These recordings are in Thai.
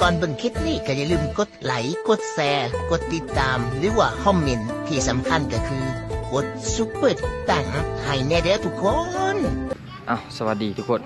ก่อนเบิ่งคลิปนี้ก็อย่าลืมกดไลค์กดแชร์กดติดตาม หรือว่าคอมเมนต์ที่สำคัญก็คือกดซุปเปอร์ตังให้แน่เด้อทุกคนอ้าวสวัสดีทุกคน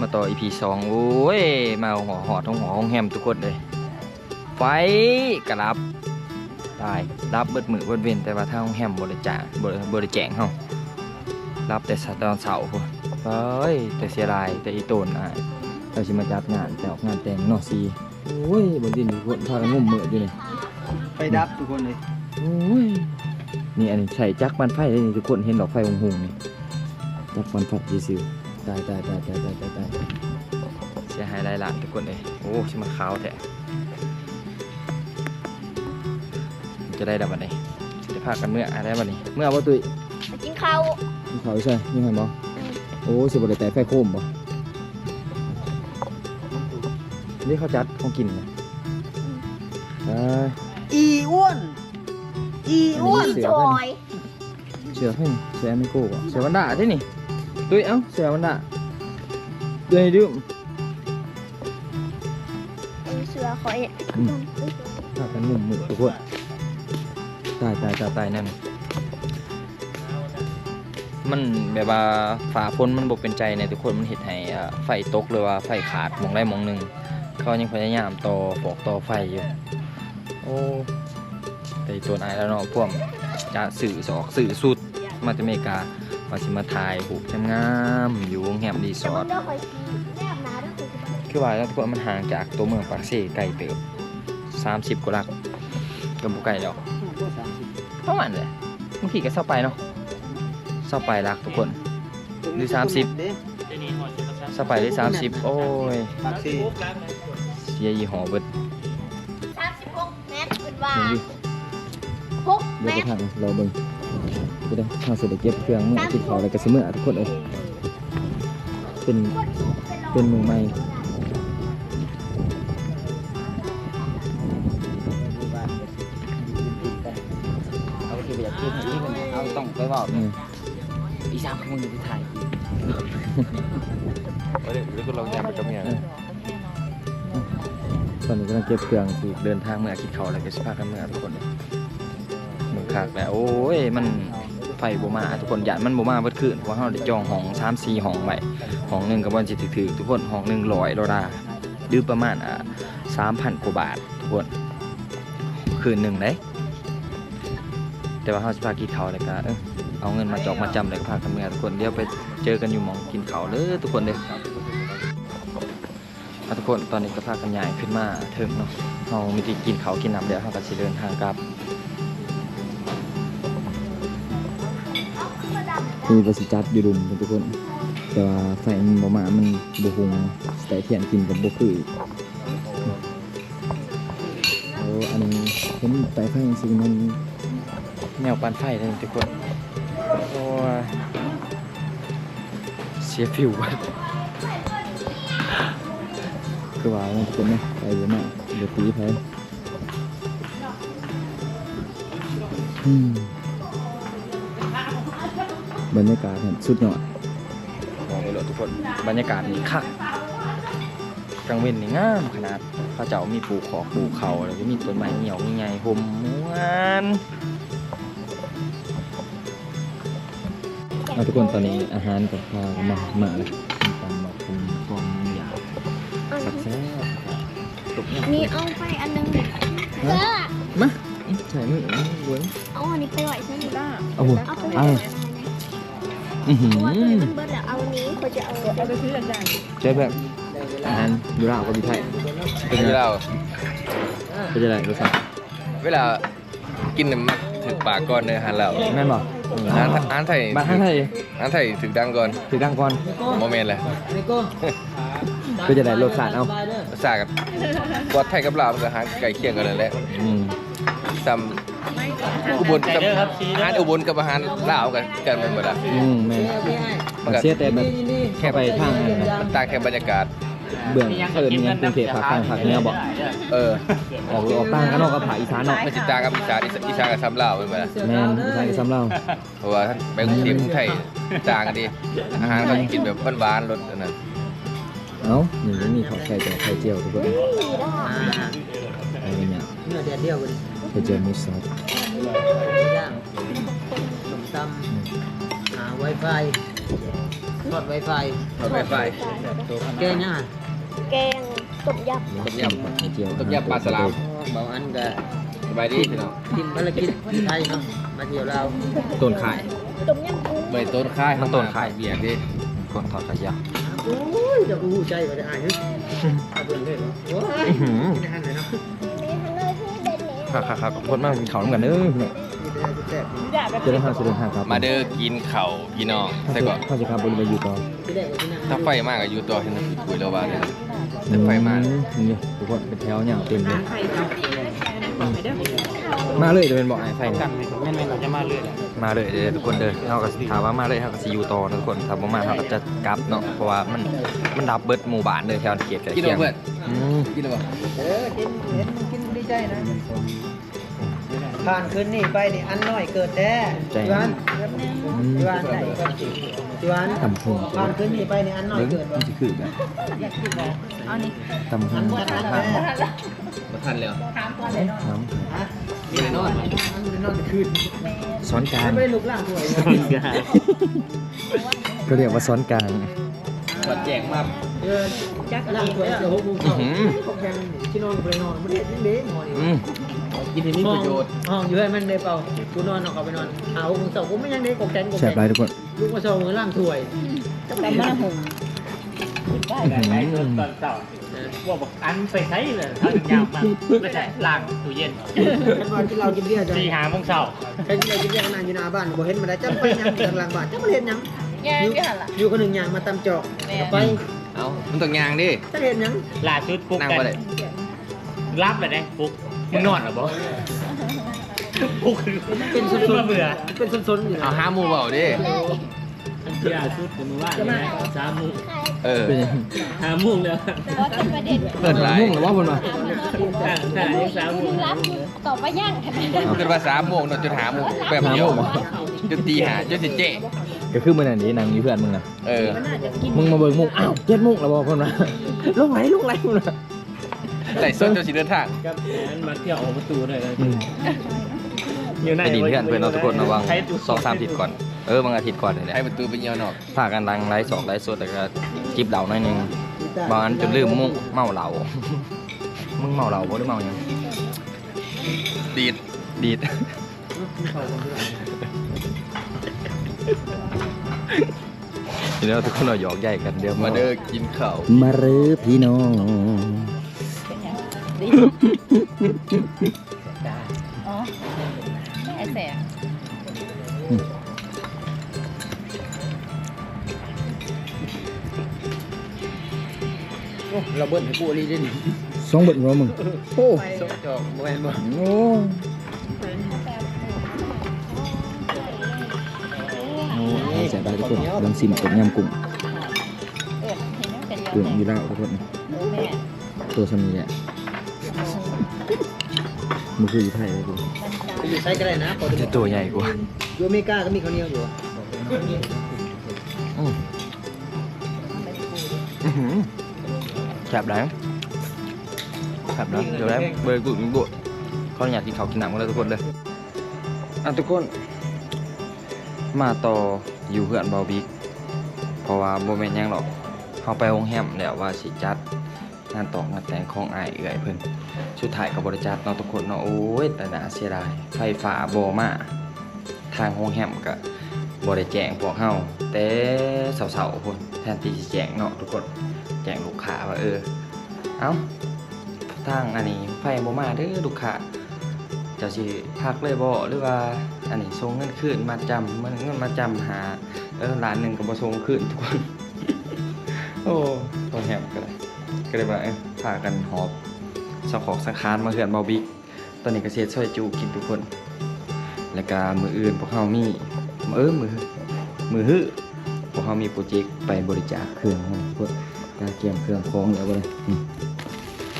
มาต่อ EP สองโอ้ย มาเอหัวหอดท้องหัวห้องแฮมทุกคนเลยไฟกระับตายรับเบิดมือเบิดเวนแต่ว่าถ้าห้องแฮมบริจาคบริบริแจงเฮารับแต่สตอนเสาร์พุ่นเฮ้ยแต่เสียดายแต่อีโตนอะ เราชิมาจัดงานแต่ออกงานแต่งเนอซีโอ้ยบนดินทุกคนพากันงมมืออยู่นี่ไปดับทุกคนเลยโอ้ยนี่อันนี้ใส่จักรมันไฟเลยนี่ทุกคนเห็นดอกไฟหงๆนี่จักรมันไฟยีซิวตายตายตายตายตายตายตายเสียหายหลายล้านทุกคนเลยโอ้ชิมาขาวแท้จะได้ดับวันไหนจะพากันเมื่ออะไรวันนี้ เมื่อว่าตุ้ยไปกินข้าวมีขาวใช่มีใครบ่โอ้สิบได้แต่ไฟโคมบ่ นี่เขาจัดของกินนะไปอีอ้วน อีอ้วนเสือจเพิ่นอย เสือเพิ่นเสือไม่โก้บ่เสือวันดาได้นี่ตุ้ยเอ้าเสือวันดาเดี๋ยวให้ดื่มเป็นเสือคอยเนี่ยอืมพากันหนุ่มมือทุกคนตายตายตายตายนั่นมันแบบว่าฝาพ้นมันบกเป็นใจในทุกคนมันเห็ดให้อ่าไฟตกหรือว่าไฟขาดหมองได้มองหนึ่ง เขายังพยายามต่อปอกต่อไฟอยู่ โอ้แต่ตัวนายแล้วเนาะพวกจะสื่อสอกสื่อสุดมาจากอเมริกาว่าสิมาถ่ายหูปงามๆอยู่แรมรีสอร์ทเดี๋ยวคอยกินแนบหนาด้วยคือว่าแล้วทุกคนมันห่างจากตัวเมืองปากเซ่ไกลเติบสามสิบกว่าลักกับบุไกลแล้วประมาณเลยบางทีก็เศร้าไปเนาะเศร้าไปลักทุกคนหรือ30เศร้าไปได้สามสิบโอ้ยปากซี สียยี่ห้อเบิดสามสิบหกเมตรเป็นว่าเบิ่งดิหกเดี๋เมยวไปตรทางรอเบิ่งก็ได้ทางเสร็จแล้วเก็บเครื่องเมื่อกินข้าวแล้วก็สิมื้อทุกคนเอ้ยเป็นเป็นมือใหม่เอาที่ไปอยากกินให้กินเอาต้องไปบอกอืมอีสามมึงอยู่ที่ไทย เดี๋ยวเดี๋ยวก็ลองยามไปกับเมีย ตอนนี้กำลังเก็บเครื่องสิเดินทางเมื่อกินข้าวแล้วก็สิพากันเมื่อทุกคนเมือคักแล้วโอ้ยมันไฟบ่มาทุกคนยานมันบ่มาเบิดคืนเพราะว่าเราได้จองห้อง3 4ห้องไว้ห้องหนึ่งก็บ่สิตถือทุกคนห้องหนึ่ง100ดอลลาร์หรือประมาณอ่า3,000กว่าบาททุกคนคืนหนึ่งเด้แต่ว่าเฮาสิพากินเขาวแล้วก็เอาเงินมาจอกมาจำแล้วก็พากันเมื่อทุกคนเดี๋ยวไปเจอกันอยู่มองกินเขาเด้อทุกคนเด้อเอา ทุกคนตอนนี้ก็พากันย้ายขึ้นมาถึงเนาะเฮามีที่กินข้ากินน้ำแล้วเฮาก็สิเดินทางกลับมีประสิจัดอยู่ดุมทุกคน แต่ว่าไฟมันบ่มามันบ่หุงแต่เทียนกินกับบ่คืออีกโอ้อันนี้เห็นไฟไฟจริงมันแนวปานไฟเลยทุกคนโอ้เสียฟิวว่ะ ว่ามันทุกคนนะไปเยอะมากเดี๋ยวตีไปอืมบรรยากาศเนี่ยสุดยอดมองไปเลยทุกคน บรรยากาศนี่คักกลางเว้นนี่งามขนาดพระเจ้ามีปลูกขอปลูกเขาแล้วก็มีต้นไม้เหี่ยวมีไงห่มม้วนเอาทุกคนตอนนี้อาหารกับพากันมามาเลย นี่ยนี่เอาไปอันหนึงเออมาใส่มือเว้ยเอาอันนี้ไปไหวใช่ไหมล่ะเอาหัวเอาไปเอาไหวอือหือเพราะว่าตัวมันเบิดแล้วเอาอันนี้เขาจะเอาเอาไปซื้อกันเจ๊แบบอาหารอยู่ลาวกับอยู่ไทยเป็นเวไงลาเป็นยังไงรสชาติเวลากินน่ะมักถึกปากก่อนเนื้อหันแล้วแม่นบ่อาหารอาหารไทยบ้านไทยอาหารไทยถึกดังก่อนถือดังก่อนโมเมนต์เลย ก็จะได้รสชาติเอาภาษากับกวดไทยกับลาวมันก็อาหารใกล้เคียงกันนั่นแหละอืมซ้ำอุบลกับอาหารอุบลกับอาหารลาวกันกันเป็นหมดละ อืมแม่นมันเสียแต่แบบแค่ไปทางนั้นนะมันต่างแค่บรรยากาศ เบื้องเอิญเนี่ยกรุงเทพภาคกลางภาคเหนือบ่เออออกออกต่างกันเนาะกับภาคอีสานเนาะไม่สิต่างกับอีสานอีสานอีสานกับซ้ำลาวเป็นหมดละแม่นอีสานกับซ้ำเราเพราะว่าท่านไปกรุงเทพกรุงไทยต่างกันดีอาหารเขากินแบบหวานๆรสอันนั้นอื เอ้านี่ยังมีข้าวไข่เจียวไข่เจียวทุกคนนี่ได้อะไรเนี่ยเนื้อแดดเดียวกันไข่เจียวหมูสับย่างส้มตำหาไวไฟทอดไวไฟรถไฟไฟแกงยังอะแกงต้มยำต้มยำไข่เจียวต้มยำปลาสลามเบาอันก็สบายดีพี่น้องกินภารกิจไทยเนาะมาเที่ยวลาวต้นไข่ต้มยำกุ้งใบต้นค่ายมันต้นค่ายเบียร์ดิคนทอดไข่ยาว โอ้ยจะรู้ใจว่าจะอายฮึเอาเบิ่งเลยเหรอโอ้ยกินอาหารเลยเนาะมีฮันเลยที่เด่นเนี่ยครับครับครับคนมากินข้าวน้ำกันเด้อกินได้กินแซ่บจะได้ห้าสิบเดือนห้าครับมาเด้อกินเข่าวพี่น้องแต่ก็ข้าวจะครับบริเวณอยู่ต่อกินได้กว่าที่นั่นถ้าไฟมากก็อยู่ตัวเห็นไหมคุยแล้วว่าเนี่ยแต่ไฟมากนี่ทุกคนเป็นแถวเนี่ยเต็มเลย มาเลยจะเป็นบอกไอ้ไฟกันแม่นๆเราจะมาเรื่อยมาเลยเดี๋ยวทุกคนเดินเขาก็ถามว่ามาเลยเขาก็สิอยู่ต่อนะทุกคนถ้าบ่มาเขาก็จะกลับเนาะเพราะว่ามันมันดับเบิดหมู่บ้านเลยแถวเขตกันกินเอาเพื่อนอืมกินเอาเปล่าเออกินเห็นกินดีใจนะ ผ่านคืนนี้ไปนี่อันน้อยเกิดแท้จวนจวนจวนตำพงผ่านคืนนี้ไปนี่อันน้อยเบิ้งเกิดมันจะคือกันตำพอังนบ่ ทันแท้มาทันแล้วน้ฮะมีแต่นอนอันนี้นอนคืนำซ้อนกลางไม่ได้ลุกล่างถ้วยก็เรียกว่าซ้อนกลางกดแจกมากเดินจักล่างถ้วยเดี๋ยวหกโมงเช้าของยังที่นอนไปนอนไม่ได้ยังเด้หมอนี่อืมกินให้มีประโยชน์ห้องอยู่ให้มันได้เปล่ากูนอนเอาเขาไปนอนหาหกโมงเช้ากูไม่ยังได้กบแกนกบแซ่แกบไรนทุกคนลูกมาโชว์มือล่างถ้วยอื้อหื อว่าบอกอันไปใช้เลยถ้าถึงยาวมาไม่ใช่ล้างตู้เย็นฉันว่าที่เรากินเบียร์จ้ะสี่หาโมงเช้าใครที่เรากินเบียร์นานอยู่หน้าบ้านบ่เห็นมาได้จังไปยังอยู่หลังบ้านจังมาเห็นยังย่างที่หันล่ะอยู่คนหนึ่งยางมาตำจอกไปเอ้ามันต้องยางดิจังเห็นยังล่าสุดปลุกนั่งกันบ่ได้รับเลยนะปลุกมึงนอนเหรอบอปลุกเป็นสนมาเบื่อๆเป็นสนๆอยู่เอานะห้าหมูเปล่าดิ ล่าสุดมือว่าสามโมงเออเป็นยังห้าโมงแล้วก็เป็นประเด็นเปิดไรมุ่งหรือว่าบนมาห่างห่างยังสามโมงรับต่อไปย่างแค่ไหนเกิดว่าสามโมงนอนจนหาโมงแบบเดียวจนตีหาจนสิเจ๊ก็คือมื่อนั้นนี้นางมีเพื่อนมึงนะเออมึงมาเบิ่งมุกอ้าวเจ็ดมุกแล้วบอกคนว่าลงไหลลงไหลมึงนะใส่ส้นจนสิเดินทางกับอันมาเที่ยวออกประตูเลยเลยอืมอยู่ในไปดีเพื่อนเพื่อนเราทุกคนระวังใช้ตู้สองสามอาทิตย์ก่อน เออบางอาทิตย์ก่อนเลยแหละให้ประตูเป็นยอนอกพากันดังไลฟ์สองไลฟ์สดแล้วก็จิบเหล่าหน่อยหนึงบางอันจนลืมมุกเมาเหล่า มึงเมาเหล่าบ่หรือเมาหยังดีดดีด เดี๋ยวทุกคนเราหยอกใหญ่กันเดี๋ยวมาเด้อกินข้าว มาเรือพี่น้องอ๋อไอแสง เราเบิ้ลให้กูรีดินสองเบิดหัวมึงโอ้ส้มจอกบ่แม่นบ่โอ้โอ้เสียดายทุกคนลองซิมต้มยำกุ้งเออเห็นแล้วเป็นยอกุ้งดอยู่แล้วทุกคนโอ้แม่ตัวสมีแหละมันคืออยู่ไทยเลยกูอยู่ใช้ก็ได้นะพอจะตัวใหญ่กว่าอยู่อเมริกาก็มีข้าวเหนียวอยู่อืมอื้อหือ แซ่บแล้วแซ่บแล้วเดี๋ยวแล้วเบอร์กุ่นบุเขาอยากกินข้ากินหนังกันเลยทุกคนเลยอะทุกคน มาต่ออยู่เพื่อนเบาบิ๊กเพราะว่าโมเมนต์ยังหรอกเขาไปโรงแรมแล้วว่าสิจัดงานต่องานแต่งของไอายเอื่อยเพิ่นสุดท้ายกับบริจาคเนาะทุกคนเนาะโอ้ยแต่น่าเสียดายไฟฟ้าบ่มาทางโรงแรมก็บ่ได้แจงพวกเฮาแต่เสาๆพุ่นแทนที่สิแจงเนาะทุกคน จ้งลูกค้าว่าเออ เอ้าทางอันนี้ไฟบ่มาเด้อลูกค้าเจ้าสิพักเลยบ่หรือว่าอันนี้ส่งเงินคืนมาจำมันเงินมาจำหาเออล้านหนึ่งก็บ่ส่งคืนทุกคนโอ้ตรงแหมก็ได้ก็เลยว่าเอ้ยพากันหอบสะขอกสังคานมาเฮือนเบาบิ๊กตอนนี้ก็เสียช่วยจูกินทุกคน แล้วก็มืออื่นพวกเฮามีเออมือมือฮึพวกเฮามีโปรเจกต์ไปบริจาคเครื่องให้พวก ตาเกียมเครื่องของแล้วบ่เลย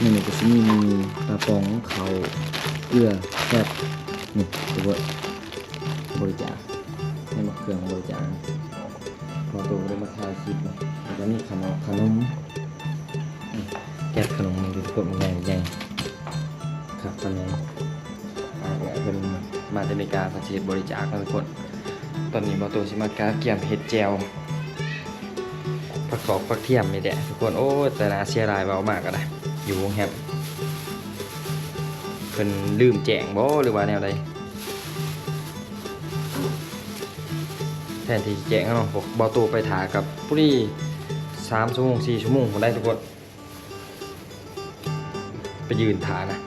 นี่นี่ก็สิมีมีปลาปองเขาเกลือแซ่บนี่ตัวบริจาคให้มาเครื่องบริจาคพอตัวได้มาทายคลิปนะแล้วก็นี่ขนมขนมแก๊สขนมมันทุกคนมันใหญ่ใหญ่ครับตอนนี้อาเป็นมาจากอเมริกาประเทศบริจาคนะทุกคนตอนนี้บอตัวชิมากาเกี่ยมเห็ดแจว ผักกอกผักเทียมนี่แหละทุกคนโอ้แต่นาเสียดายเบามากก็ได้อยู่วงแฮมเป็นลืมแจงบ่หรือว่าแนวใดแทนที่แจงเนาะบอกบอตัวไปถากับผู้ที่สามชั่วโมงสี่ชั่วโมงผมได้ทุกคนไปยืนถานะ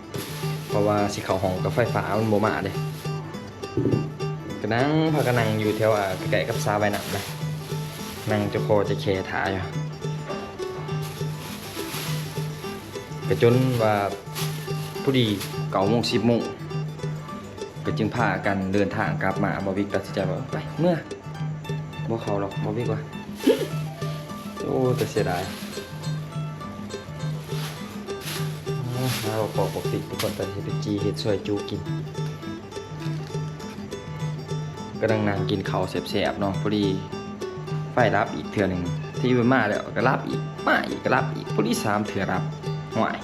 เพราะว่าสิเขาห้องกับไฟฟ้ามันโมมาเลยก็นั่งพากันนั่งอยู่แถวอ่าใกล้ๆกับซาใบหนักนะ นั่งจะคอจะเคถาอยู่ก็จนว่าผู้ดีเก่าโมงสิบโมงก็จึงพากันเดินทางกลับมาบอวิกตัดสินใจว่าไปเมื่อบ่เขาหรอกบอวิกว่าโอ้แต่เสียดายเราปอกปกติทุกคนแต่ที่เป็นจีเห็ดสวยจูกินก็ดังนั่งกินเขาวแสบๆเนาะพอดี ไฟรับอีกเถื่อหนึ่งที่ไปมาแล้วก็รับอีกมาอีกก็รับอีกพอดีสามเถื่อรับห่วย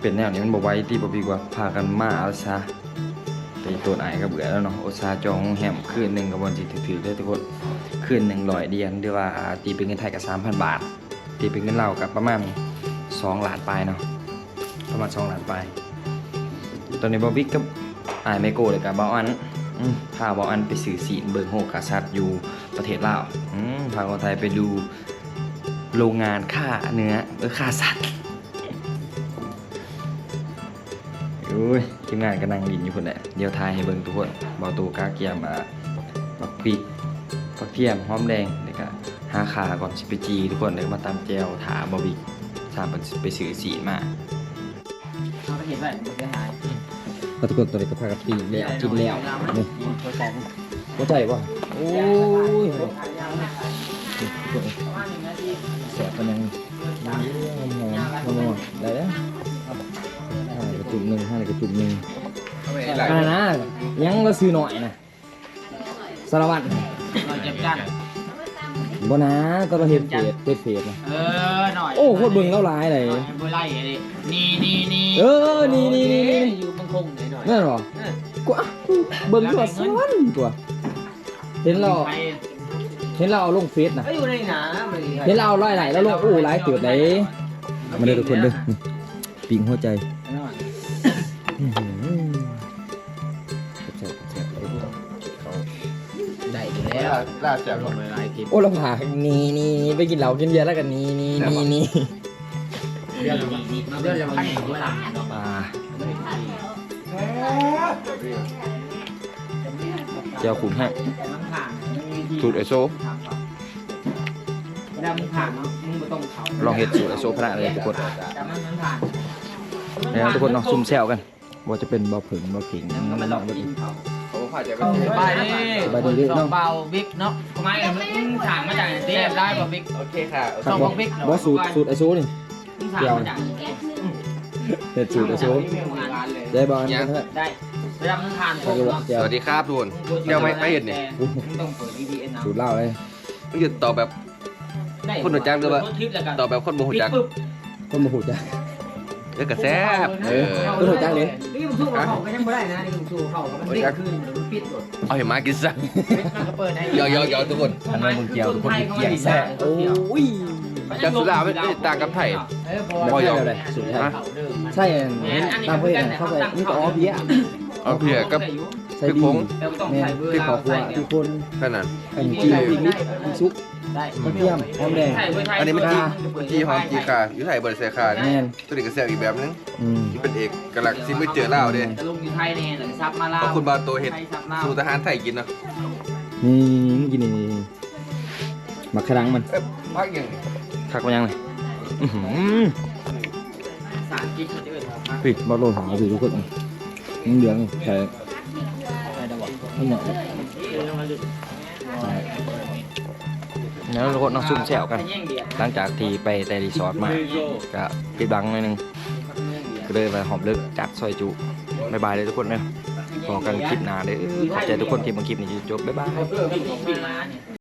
เป็นแนวนี้มันบอกไว้ที่บอบีกว่าพากันมาเอาซะไปตัวไหนก็เบื่อแล้วเนาะโอซาจองแฮมคืนหนึ่งกับบอลจิถือๆด้วยทุกคนคืนหนึ่งร้อยเดียนหรือว่าตีเป็นเงินไทยกับสามพันบาท ตีเป็นเงินเราวกับประมาณสองล้านไปเนาะประมาณสองล้านไปตอนนี้บอบิกก็อายไม่โกเลยกับเบาอันพาบออันไปสื่อสีเบิงโฮกาซัดอยู่ ประเทศลาวอืมพาคนไทยไปดูโรงงานฆ่าเนื้อเออฆ่าสัตว์อุ้ยทีมงานกำลังดินอยู่คนแหละเดี๋ยวทายให้เบิ่งทุกคนบอตูกาเกียมอะปักพริกปักเทียมหอมแดงเดี๋ยวก็หาขาก่อนสิไปจีทุกคนเดี๋ยวมาตามแจวถาบอบิกถามไปสื่อสีมาเอาไปเห็นไว้มันจะหายแล้วทุกคนตัวนี้ก็พากันปีแล้วกินแล้วนี่ตัวแตกเข้าใจป่ะโอ้ยแสบมันยังงอมงอมได้แล้วห้ากระจุกหนึ่งห้ากระจุกหนึ่งอันนะยังเราซื้อหน่อยนะสารวัตรเราเจ็บกันบ่นะก็เราเห็นเฟสเฟสเฟสนะเออหน่อยโอ้โคตรบิ่งแล้วร้ายเลยบอร์ไล่เลยนี่นี่นี่เออนี่นี่นี่นี่อยู่บังคงหน่อยหน่อยนั่นหรอกูอะกูเบิ่งตัวซ้อนตัว เห็นเราเห็นเราเอาลงเฟซนะก็อยู่ในหนาไม่มีใครเห็นเราเอาร้อยไหลแล้วลงอู้ร้ายเติบไหนมาเลยทุกคนเด้อนี่ปิงหัวใจอื้อหือแซ่บๆแซ่บๆเลยได้อยู่แล้แล้ววลาบจากเบอร์ไล่คลิปโอ้เราผ่านี่นี่นี่ไปกินเหล้ากินเบียร์แล้วกันนี่นี่นี่นี่เดี๋ยวนี่เดี๋ยวจะมาให้ดูหลังปลาเจียวขุนให้มันผ่าน สูตรไอโซแล้วมึงผ่านเนาะมึงไม่ต้องเขาลองเห็ดสูตรไอโซพระเลยทุกคนแต่มันมันผ่านนะทุกคนเนาะซุ่มแซวกันว่าจะเป็นบ่อผึ่งบ่อผิงก็ไม่มันต้ลอองงกินเขาเขาผ่าใจไปสบายดีสบายดีเด้อสน้อองงเบาบิ๊กเนาะทำไมมึงถามมาจากไหนเตี้ยได้ป่ะบิ๊กโอเคค่ะสองบักบิ๊กบ่สูตรสูตรไอโซนี่มึงถามมาจากเห็ดสูตรไอโซได้บ่อันนั้นเถอะได้ เวลามึงทานใส่กระบอกสเจียววัสดีครับทุกคนเดี๋ยวไม่ไม่เห็นนี่มึงต้องเปิด VPN นะสูตรเหล้าเลยมึงหยุดตอบแบบคนรู้จักหรือเปล่าตอบแบบคนโมโหจักคนบ่ฮู้จักเอ้ยกระแซบเออคนรู้จักเลย นี่มึงสู้เขาก็ยังไม่ได้นะนี่มึงสู้เขาก็มันเด้งขึ้นมันปิดหมดเอาเห็นมากินซะมันก็เปิดได้ยอยอยอทุกคน อันนั้นมึงเจียวทุกคนเกลียดแซ่โอ้ยจากสุราไม่ไม่ต่างกับไทย บ่ยอมเลยสูตรไทยใช่เห็นตามเพื่อนเข้าไปนี่ก็อ๋อเพี้ย เอาเพียกับ ใส่พริกดีผงแม่ที่ขอครัว ทุกคนแค่นั้นอันนี้จีพริกนิดซุปได้กระเทียมหอมแดงอันนี้มันจีมันจีหอมจีคาอยู่ไทยบริเซคาแม่น ตัวนี้ก็แซบอีกแบบนึงอืมที่เป็นเอกกลักษณ์ซิมไม่เจอเล่าวเด้จะลงอยู่ไทยเนี่ยหรือซับมาลาวขอบคุณบาโตเห็ดไทยซับลาวสู่ทหารไทยกินเนาะนี่กินนี่มักครั้งมันเอ้ยพักอย่างคักมายังเลยอื้อหือสารกินมันจะเป็นปิดบอลโลหะสิทุกคน นี่เหลืองแค่นี่เหมาะแล้วทุกคนน้องซุ่มแซวกัน หลังจากที่ไปแต่รีสอร์ทมา ก็ปิดบังหน่อยหนึงก็เลยไปหอบเลิกจัดซอยจุบายบายเลยทุกคนเนอะพอกันคลิปหน้าเลยขอบใจทุกคนที่มาคลิปนี้จนจบบ๊ายบายเออบิ๊กบิ๊กมาเนี่ย